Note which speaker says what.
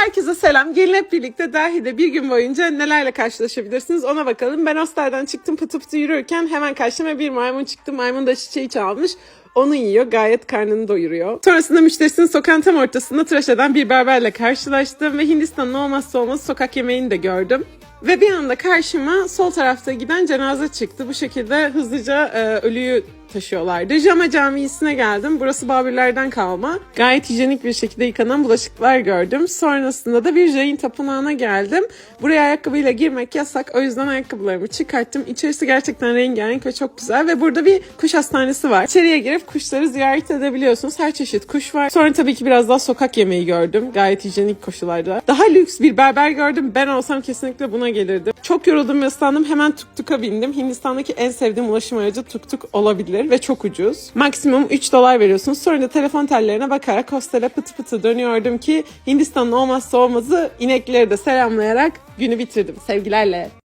Speaker 1: Herkese selam. Gelin hep birlikte Delhi'de bir gün boyunca nelerle karşılaşabilirsiniz ona bakalım. Ben hostelden çıktım pıtı pıtı yürürken hemen karşıma bir maymun çıktı. Maymun da çiçeği çalmış. Onu yiyor. Gayet karnını doyuruyor. Sonrasında müşterisinin sokağın tam ortasında tıraş eden bir berberle karşılaştım. Ve Hindistan'ın olmazsa olmaz sokak yemeğini de gördüm. Ve bir anda karşıma sol tarafta giden cenaze çıktı. Bu şekilde hızlıca e, ölüyü taşıyorlardı. Jama Camii'sine geldim. Burası Babürlerden kalma. Gayet hijyenik bir şekilde yıkanan bulaşıklar gördüm. Sonrasında da bir Jain tapınağına geldim. Buraya ayakkabıyla girmek yasak. O yüzden ayakkabılarımı çıkarttım. İçerisi gerçekten rengarenk ve çok güzel. Ve burada bir kuş hastanesi var. İçeriye girip kuşları ziyaret edebiliyorsunuz. Her çeşit kuş var. Sonra tabii ki biraz daha sokak yemeği gördüm. Gayet hijyenik koşullarda. Daha lüks bir berber gördüm. Ben olsam kesinlikle buna gelirdim. Çok yoruldum ve ıslandım. Hemen tuk tuka bindim. Hindistan'daki en sevdiğim ulaşım aracı tuk tuk olabilir ve çok ucuz. Maksimum 3 dolar veriyorsunuz. Sonra da telefon tellerine bakarak hostele pıtı pıtı dönüyordum ki Hindistan'ın olmazsa olmazı inekleri de selamlayarak günü bitirdim. Sevgilerle.